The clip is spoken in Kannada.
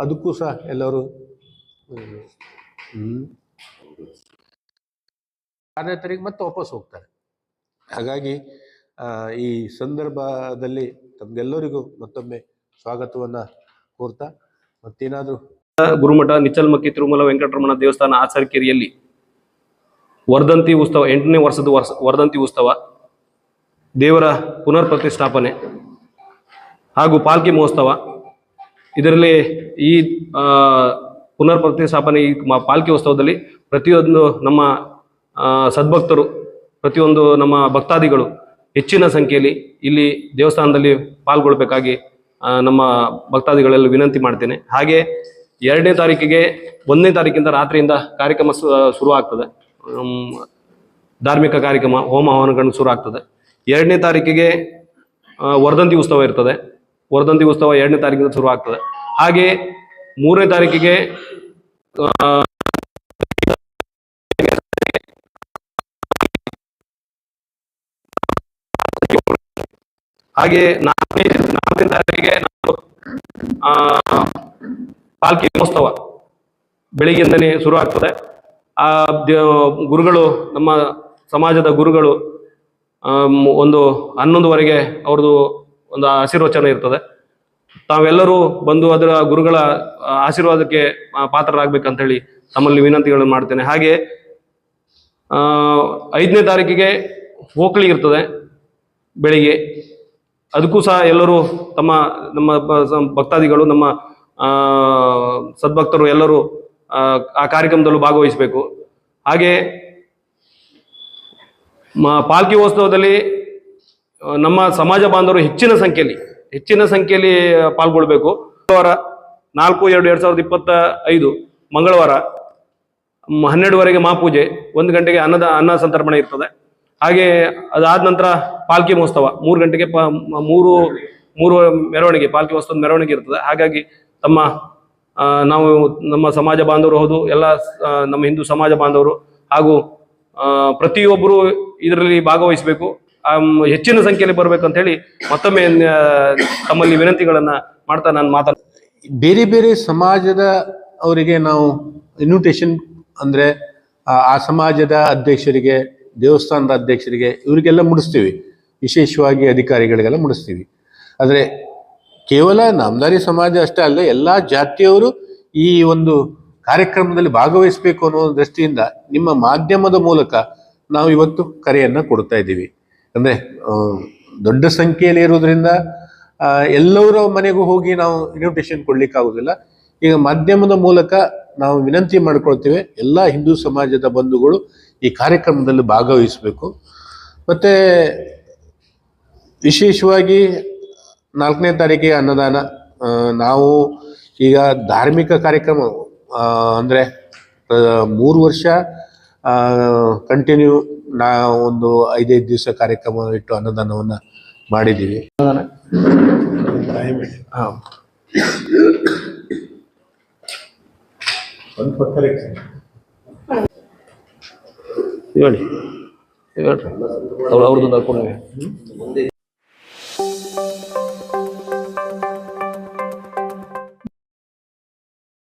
ಅದಕ್ಕೂ ಸಹ ಎಲ್ಲರೂ ಆರನೇ ತಾರೀಕು ಮತ್ತೆ ವಾಪಸ್ ಹೋಗ್ತಾರೆ. ಹಾಗಾಗಿ ಈ ಸಂದರ್ಭದಲ್ಲಿ ತಮ್ಗೆಲ್ಲರಿಗೂ ಮತ್ತೊಮ್ಮೆ ಸ್ವಾಗತವನ್ನ ಕೋರ್ತಾ, ಮತ್ತೇನಾದ್ರೂ? ಗುರುಮಠ ನಿಚ್ಚಲ್ಮಕ್ಕಿ ತಿರುಮಲ ವೆಂಕಟರಮಣ ದೇವಸ್ಥಾನ ಆಚರಕೆರೆಯಲ್ಲಿ ವರ್ಧಂತಿ ಉತ್ಸವ, ಎಂಟನೇ ವರ್ಷದ ವರ್ಷ, ವರ್ಧಂತಿ ಉತ್ಸವ. ದೇವರ ಪುನರ್ ಪ್ರತಿಷ್ಠಾಪನೆ ಹಾಗೂ ಪಾಲ್ಕಿ ಮಹೋತ್ಸವ. ಇದರಲ್ಲಿ ಈ ಪುನರ್ ಪ್ರತಿಷ್ಠಾಪನೆ ಈ ಪಾಲ್ಕಿ ಉತ್ಸವದಲ್ಲಿ ಪ್ರತಿಯೊಂದು ನಮ್ಮ ಸದ್ಭಕ್ತರು, ಪ್ರತಿಯೊಂದು ನಮ್ಮ ಭಕ್ತಾದಿಗಳು ಹೆಚ್ಚಿನ ಸಂಖ್ಯೆಯಲ್ಲಿ ಇಲ್ಲಿ ದೇವಸ್ಥಾನದಲ್ಲಿ ಪಾಲ್ಗೊಳ್ಬೇಕಾಗಿ ನಮ್ಮ ಭಕ್ತಾದಿಗಳೆಲ್ಲ ವಿನಂತಿ ಮಾಡ್ತೇನೆ. ಹಾಗೆ ಎರಡನೇ ತಾರೀಕಿಗೆ ಒಂದನೇ ತಾರೀಕಿಂದ ರಾತ್ರಿಯಿಂದ ಕಾರ್ಯಕ್ರಮ ಶುರು ಆಗ್ತದೆ ಧಾರ್ಮಿಕ ಕಾರ್ಯಕ್ರಮ, ಹೋಮ ಹವನಗಳನ್ನು ಶುರು ಆಗ್ತದೆ ಎರಡನೇ ತಾರೀಕಿಗೆ ವರ್ಧಂತಿ ಉತ್ಸವ ಇರ್ತದೆ. ವರ್ಧಂತಿ ಉತ್ಸವ ಎರಡನೇ ತಾರೀಕಿಂದ ಶುರು ಆಗ್ತದೆ. ಹಾಗೆ ಮೂರನೇ ತಾರೀಕಿಗೆ ಹಾಗೆ ನಾಲ್ಕನೇ ನಾಲ್ಕನೇ ತಾರೀಕಿಗೆ ಪಾಲ್ಕಿ ಮಹೋತ್ಸವ ಬೆಳಿಗ್ಗೆಯಿಂದನೇ ಶುರು ಆಗ್ತದೆ. ಆ ಗುರುಗಳು, ನಮ್ಮ ಸಮಾಜದ ಗುರುಗಳು ಒಂದು ಹನ್ನೊಂದುವರೆಗೆ ಅವ್ರದ್ದು ಒಂದು ಆಶೀರ್ವಚನ ಇರ್ತದೆ. ತಾವೆಲ್ಲರೂ ಬಂದು ಅದರ ಗುರುಗಳ ಆಶೀರ್ವಾದಕ್ಕೆ ಪಾತ್ರರಾಗಬೇಕಂತ ಹೇಳಿ ತಮ್ಮಲ್ಲಿ ವಿನಂತಿಗಳನ್ನು ಮಾಡ್ತೇನೆ. ಹಾಗೆ ಐದನೇ ತಾರೀಕಿಗೆ ಹೋಕ್ಳಿ ಇರ್ತದೆ ಬೆಳಿಗ್ಗೆ. ಅದಕ್ಕೂ ಸಹ ಎಲ್ಲರೂ ತಮ್ಮ ನಮ್ಮ ಭಕ್ತಾದಿಗಳು ನಮ್ಮ ಸದ್ಭಕ್ತರು ಎಲ್ಲರೂ ಆ, ಕಾರ್ಯಕ್ರಮದಲ್ಲೂ ಭಾಗವಹಿಸಬೇಕು. ಹಾಗೆ ಪಾಲ್ಕಿ ಉತ್ಸವದಲ್ಲಿ ನಮ್ಮ ಸಮಾಜ ಬಾಂಧವರು ಹೆಚ್ಚಿನ ಸಂಖ್ಯೆಯಲ್ಲಿ ಹೆಚ್ಚಿನ ಸಂಖ್ಯೆಯಲ್ಲಿ ಪಾಲ್ಗೊಳ್ಬೇಕು. ಮಂಗಳವಾರ ನಾಲ್ಕು, ಎರಡು ಎರಡು ಸಾವಿರದ ಇಪ್ಪತ್ತ ಐದು ಮಂಗಳವಾರ ಹನ್ನೆರಡುವರೆಗೆ ಮಹಾಪೂಜೆ, ಒಂದು ಗಂಟೆಗೆ ಅನ್ನದ, ಅನ್ನ ಸಂತರ್ಪಣೆ ಇರ್ತದೆ. ಹಾಗೆ ಅದಾದ ನಂತರ ಪಾಲ್ಕಿ ಮಹೋತ್ಸವ, ಮೂರು ಗಂಟೆಗೆ ಪ ಮೂರು ಮೂರು ಮೆರವಣಿಗೆ, ಪಾಲ್ಕಿ ಮಹೋತ್ಸವದ ಮೆರವಣಿಗೆ ಇರ್ತದೆ. ಹಾಗಾಗಿ ತಮ್ಮ ನಾವು ನಮ್ಮ ಸಮಾಜ ಬಾಂಧವರು ಹೌದು, ಎಲ್ಲ ನಮ್ಮ ಹಿಂದೂ ಸಮಾಜ ಬಾಂಧವರು ಹಾಗೂ ಪ್ರತಿಯೊಬ್ಬರು ಇದರಲ್ಲಿ ಭಾಗವಹಿಸಬೇಕು. ಹೆಚ್ಚಿನ ಸಂಖ್ಯೆಯಲ್ಲಿ ಬರಬೇಕಂತ ಹೇಳಿ ಮತ್ತೊಮ್ಮೆ ತಮ್ಮಲ್ಲಿ ವಿನಂತಿಗಳನ್ನ ಮಾಡ್ತಾ ನಾನು ಮಾತಾಡ ಬೇರೆ ಬೇರೆ ಸಮಾಜದ ಅವರಿಗೆ ನಾವು ಇನ್ವಿಟೇಷನ್ ಅಂದ್ರೆ, ಆ ಆ ಸಮಾಜದ ಅಧ್ಯಕ್ಷರಿಗೆ, ದೇವಸ್ಥಾನದ ಅಧ್ಯಕ್ಷರಿಗೆ ಇವರಿಗೆಲ್ಲ ಮುಡಿಸ್ತೀವಿ. ವಿಶೇಷವಾಗಿ ಅಧಿಕಾರಿಗಳಿಗೆಲ್ಲ ಮುಡಿಸ್ತೀವಿ. ಆದರೆ ಕೇವಲ ನಾಮದಾರಿ ಸಮಾಜ ಅಷ್ಟೇ ಅಲ್ಲ, ಎಲ್ಲ ಜಾತಿಯವರು ಈ ಒಂದು ಕಾರ್ಯಕ್ರಮದಲ್ಲಿ ಭಾಗವಹಿಸಬೇಕು ಅನ್ನೋ ದೃಷ್ಟಿಯಿಂದ ನಿಮ್ಮ ಮಾಧ್ಯಮದ ಮೂಲಕ ನಾವು ಇವತ್ತು ಕರೆಯನ್ನು ಕೊಡ್ತಾ ಇದ್ದೀವಿ. ಅಂದರೆ ದೊಡ್ಡ ಸಂಖ್ಯೆಯಲ್ಲಿ ಇರೋದ್ರಿಂದ ಎಲ್ಲರ ಮನೆಗೂ ಹೋಗಿ ನಾವು ಇನ್ವಿಟೇಷನ್ ಕೊಡ್ಲಿಕ್ಕೆ ಆಗುದಿಲ್ಲ. ಈಗ ಮಾಧ್ಯಮದ ಮೂಲಕ ನಾವು ವಿನಂತಿ ಮಾಡ್ಕೊಳ್ತೇವೆ, ಎಲ್ಲ ಹಿಂದೂ ಸಮಾಜದ ಬಂಧುಗಳು ಈ ಕಾರ್ಯಕ್ರಮದಲ್ಲಿ ಭಾಗವಹಿಸಬೇಕು. ಮತ್ತು, ವಿಶೇಷವಾಗಿ ನಾಲ್ಕನೇ ತಾರೀಕಿಗೆ ಅನ್ನದಾನ ನಾವು ಈಗ ಧಾರ್ಮಿಕ ಕಾರ್ಯಕ್ರಮ ಅಂದ್ರೆ ಮೂರು ವರ್ಷ ಕಂಟಿನ್ಯೂ ನಾ ಒಂದು ಐದೈದು ದಿವಸ ಕಾರ್ಯಕ್ರಮ ಇಟ್ಟು ಅನ್ನದಾನವನ್ನು ಮಾಡಿದ್ದೀವಿ. ಹೇಳಿ. ಹೇಳಿ. ಹೇಳ್ರಿ ಅವ್ರದ್ದು